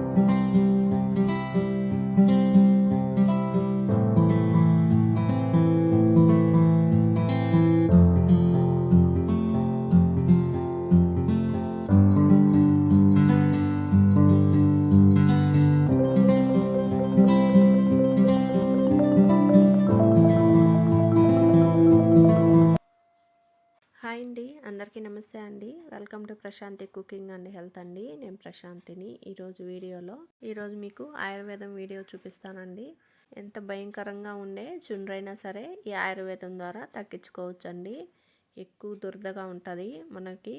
Bye. Hi అండి. అందరికీ నమస్తే అండి. Welcome to Prashanthi cooking and health అండి. నేను ప్రశాంతిని ఈరోజు వీడియోలో. ఈరోజు మీకు ఆయుర్వేదం వీడియో చూపిస్తానండి. ఎంత భయంకరంగా ఉండే చుండ్రైనా సరే ఈ ఆయుర్వేదం ద్వారా తగ్గించుకోవచ్చండి. ఎక్కువ దురదగా ఉంటుంది. మనకి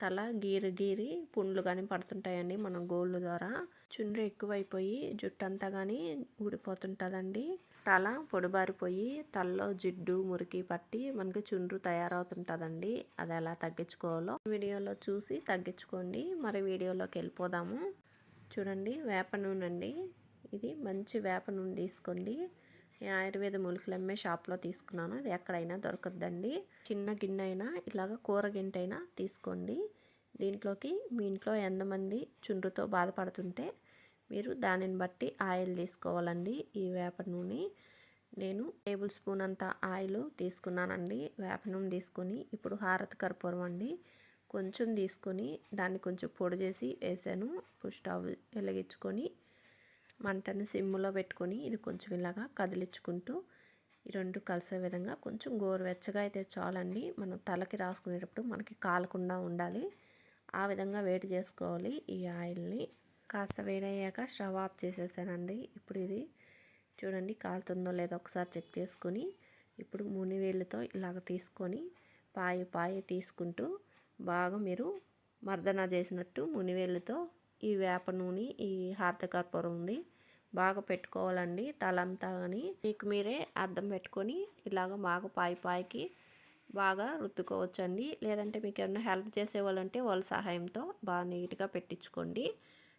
తల గీరి గీరి పుండ్లు కానీ పడుతుంటాయండి మన గోళ్ళు ద్వారా. చుండ్రు ఎక్కువైపోయి జుట్టు అంతా కానీ ఊడిపోతుంటుందండి. తల పొడిబారిపోయి తలలో జిడ్డు మురికి పట్టి మనకి చుండ్రు తయారవుతుంటుందండి. అది ఎలా తగ్గించుకోవాలో వీడియోలో చూసి తగ్గించుకోండి. మరి వీడియోలోకి వెళ్ళిపోదాము. చూడండి వేప నూనె అండి ఇది మంచి వేప నూనె తీసుకోండి. ఆయుర్వేద మూలికలు అమ్మే షాప్లో తీసుకున్నాను. అది ఎక్కడైనా దొరకద్దండి. చిన్న గిన్నె అయినా ఇలాగ కూర గింట అయినా తీసుకోండి. దీంట్లోకి మీ ఇంట్లో ఎంతమంది చుండ్రుతో బాధపడుతుంటే మీరు దానిని బట్టి ఆయిల్ తీసుకోవాలండి ఈ వేప నూనె. నేను టేబుల్ స్పూన్ అంత ఆయిల్ తీసుకున్నానండి. వేప నూనె తీసుకొని ఇప్పుడు హారతి కర్పూరం అండి. కొంచెం తీసుకొని దాన్ని కొంచెం పొడి చేసి వేసాను. ఇప్పుడు స్టవ్ వెలిగించుకొని మంటను సిమ్ములో పెట్టుకొని ఇది కొంచెం ఇలాగా కదిలించుకుంటూ ఈ రెండు కలిసే విధంగా కొంచెం గోరువెచ్చగా అయితే చాలండి. మనం తలకి రాసుకునేటప్పుడు మనకి కాలకుండా ఉండాలి. ఆ విధంగా వేడి చేసుకోవాలి. ఈ ఆయిల్ని కాస్త వేడయ్యాక స్టవ్ ఆఫ్ చేసేసానండి. ఇప్పుడు ఇది చూడండి కాలుతుందో లేదో ఒకసారి చెక్ చేసుకొని ఇప్పుడు మునివేళ్ళతో ఇలాగ తీసుకొని పాయి పాయి తీసుకుంటూ బాగా మీరు మర్దన చేసినట్టు మునివేళ్ళతో ఈ వేప నూనె ఈ హారతకర్పూరం ఉంది. బాగా పెట్టుకోవాలండి తలంతా కానీ మీకు మీరే అద్దం పెట్టుకొని ఇలాగ బాగా పాయి పాయికి బాగా రుద్దుకోవచ్చండి. లేదంటే మీకు ఏమైనా హెల్ప్ చేసే వాళ్ళంటే వాళ్ళ సహాయంతో బాగా నీట్గా పెట్టించుకోండి.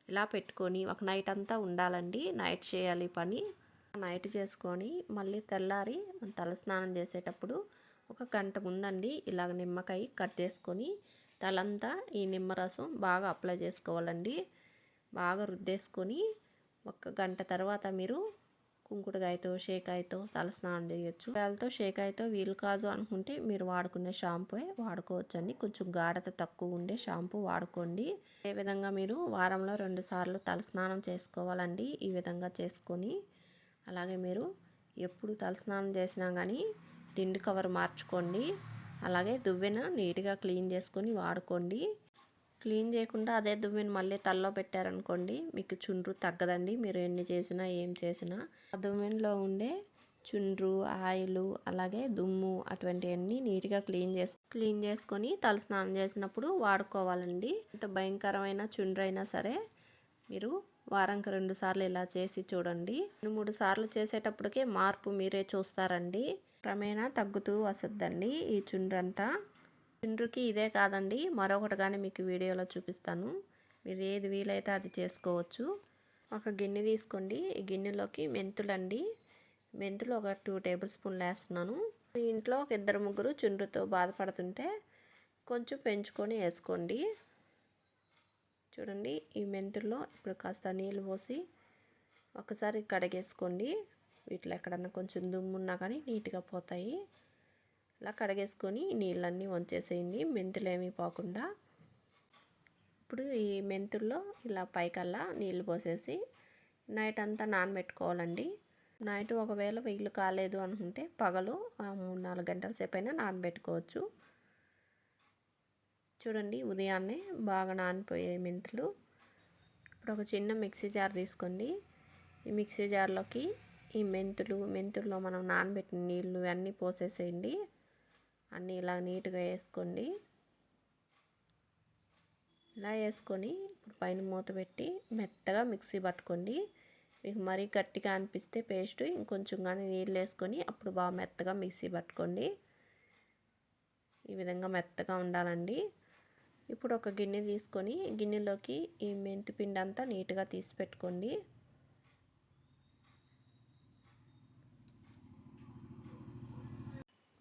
ఇలా పెట్టుకొని ఒక నైట్ అంతా ఉండాలండి. నైట్ చేయాలి పని. నైట్ చేసుకొని మళ్ళీ తెల్లారి తల స్నానం చేసేటప్పుడు ఒక గంట ముందండి ఇలాగ నిమ్మకాయ కట్ చేసుకొని తలంతా ఈ నిమ్మరసం బాగా అప్లై చేసుకోవాలండి. బాగా రుద్దేసుకొని ఒక గంట తర్వాత మీరు కుంకుడుకాయతో షేకాయతో తలస్నానం చేయొచ్చు. వాళ్ళతో షేకాయతో వీలు కాదు అనుకుంటే మీరు వాడుకునే షాంపూ వాడుకోవచ్చండి. కొంచెం గాఢత తక్కువ ఉండే షాంపూ వాడుకోండి. ఏ విధంగా మీరు వారంలో రెండు సార్లు తలస్నానం చేసుకోవాలండి ఈ విధంగా చేసుకొని అలాగే మీరు ఎప్పుడు తలస్నానం చేసినా కానీ తిండి కవర్ మార్చుకోండి. అలాగే దువ్వెన నీట్గా క్లీన్ చేసుకొని వాడుకోండి. క్లీన్ చేయకుండా అదే దువ్వెని మళ్ళీ తల్లో పెట్టారనుకోండి మీకు చుండ్రు తగ్గదండి. మీరు ఎన్ని చేసినా ఏం చేసినా. ఆ దువ్వెనలో ఉండే చుండ్రు ఆయిల్ అలాగే దుమ్ము అటువంటివన్నీ నీట్గా క్లీన్ చేసి క్లీన్ చేసుకొని తల స్నానం చేసినప్పుడు వాడుకోవాలండి. ఎంత భయంకరమైన చుండ్రు అయినా సరే మీరు వారంకి రెండు సార్లు ఇలా చేసి చూడండి. మూడు సార్లు చేసేటప్పటికే మార్పు మీరే చూస్తారండి. క్రమేణా తగ్గుతూ వస్తుందండి ఈ చుండ్రంతా. చుండ్రుకి ఇదే కాదండి మరొకటి కానీ మీకు వీడియోలో చూపిస్తాను. మీరు ఏది వీలైతే అది చేసుకోవచ్చు. ఒక గిన్నె తీసుకోండి. ఈ గిన్నెలోకి మెంతులండి. మెంతులు ఒక టూ టేబుల్ స్పూన్లు వేస్తున్నాను. ఇంట్లో ఒక ఇద్దరు ముగ్గురు చుండ్రుతో బాధపడుతుంటే కొంచెం పెంచుకొని వేసుకోండి. చూడండి ఈ మెంతుల్లో ఇప్పుడు కాస్త నీళ్ళు పోసి ఒకసారి కడిగేసుకోండి. వీటిలో ఎక్కడన్నా కొంచెం దుమ్ము ఉన్నా కానీ నీట్గా పోతాయి. ఇలా కడిగేసుకొని నీళ్ళన్నీ వంచేసేయండి మెంతులు ఏమీ పోకుండా. ఇప్పుడు ఈ మెంతుల్లో ఇలా పైకల్లా నీళ్ళు పోసేసి నైట్ అంతా నానబెట్టుకోవాలండి. నైట్ ఒకవేళ వీళ్ళు కాలేదు అనుకుంటే పగలు మూడు నాలుగు గంటల సేపు అయినా నానబెట్టుకోవచ్చు. చూడండి ఉదయాన్నే బాగా నానిపోయే మెంతులు. ఇప్పుడు ఒక చిన్న మిక్సీ జార్ తీసుకోండి. ఈ మిక్సీ జార్లోకి ఈ మెంతులు మెంతుల్లో మనం నానబెట్టిన నీళ్ళు అన్నీ పోసేసేయండి. అన్నీ ఇలా నీట్గా వేసుకోండి. ఇలా వేసుకొని ఇప్పుడు పైన మూత పెట్టి మెత్తగా మిక్సీ పట్టుకోండి. మీకు మరీ గట్టిగా అనిపిస్తే పేస్ట్ ఇంకొంచెం కానీ నీళ్ళు వేసుకొని అప్పుడు బాగా మెత్తగా మిక్సీ పట్టుకోండి. ఈ విధంగా మెత్తగా ఉండాలండి. ఇప్పుడు ఒక గిన్నె తీసుకొని గిన్నెలోకి ఈ మెంతి పిండి అంతా నీట్గా తీసి పెట్టుకోండి.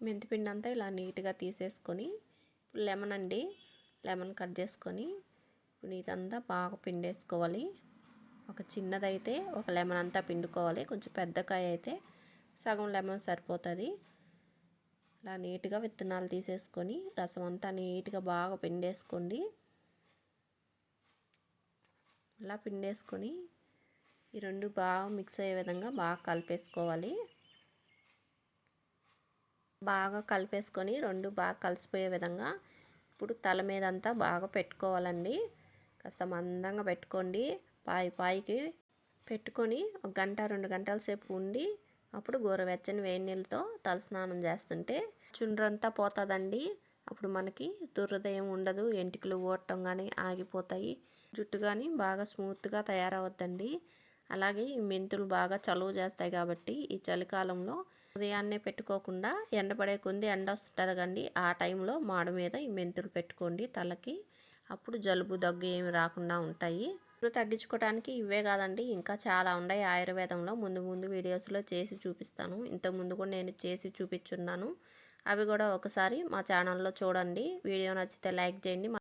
మెంతిపిండి అంతా ఇలా నీట్గా తీసేసుకొని లెమన్ అండి లెమన్ కట్ చేసుకొని ఇప్పుడు ఇదంతా బాగా పిండేసుకోవాలి. ఒక చిన్నదైతే ఒక లెమన్ అంతా పిండుకోవాలి. కొంచెం పెద్ద కాయ అయితే సగం లెమన్ సరిపోతుంది. ఇలా నీట్గా విత్తనాలు తీసేసుకొని రసం అంతా నీట్గా బాగా పిండేసుకోండి. ఇలా పిండేసుకొని ఈ రెండు బాగా మిక్స్ అయ్యే విధంగా బాగా కలిపేసుకోవాలి. బాగా కలిపేసుకొని రెండు బాగా కలిసిపోయే విధంగా ఇప్పుడు తల మీద అంతా బాగా పెట్టుకోవాలండి. కాస్త మందంగా పెట్టుకోండి. పాయి పాయికి పెట్టుకొని ఒక గంట రెండు గంటల సేపు ఉండి అప్పుడు గోరువెచ్చని వేడి నీళ్ళతో తలస్నానం చేస్తుంటే చుండ్రంతా పోతుందండి. అప్పుడు మనకి దుర్హృదయం ఉండదు ఎంటికలు ఓడటం కానీ ఆగిపోతాయి. జుట్టు కానీ బాగా స్మూత్గా తయారవద్దండి అలాగే ఈ మెంతులు బాగా చలువ చేస్తాయి కాబట్టి ఈ చలికాలంలో ఉదయాన్నే పెట్టుకోకుండా ఎండపడే కొంది ఎండ వస్తుంటుంది కండి ఆ టైంలో మాడ మీద ఈ మెంతులు పెట్టుకోండి తలకి. అప్పుడు జలుబు దగ్గు ఏమి రాకుండా ఉంటాయి. ఇప్పుడు తగ్గించుకోవడానికి ఇవే కాదండి ఇంకా చాలా ఉన్నాయి ఆయుర్వేదంలో. ముందు ముందు వీడియోస్లో చేసి చూపిస్తాను. ఇంతకుముందు కూడా నేను చేసి చూపించున్నాను. అవి కూడా ఒకసారి మా ఛానల్లో చూడండి. వీడియో నచ్చితే లైక్ చేయండి.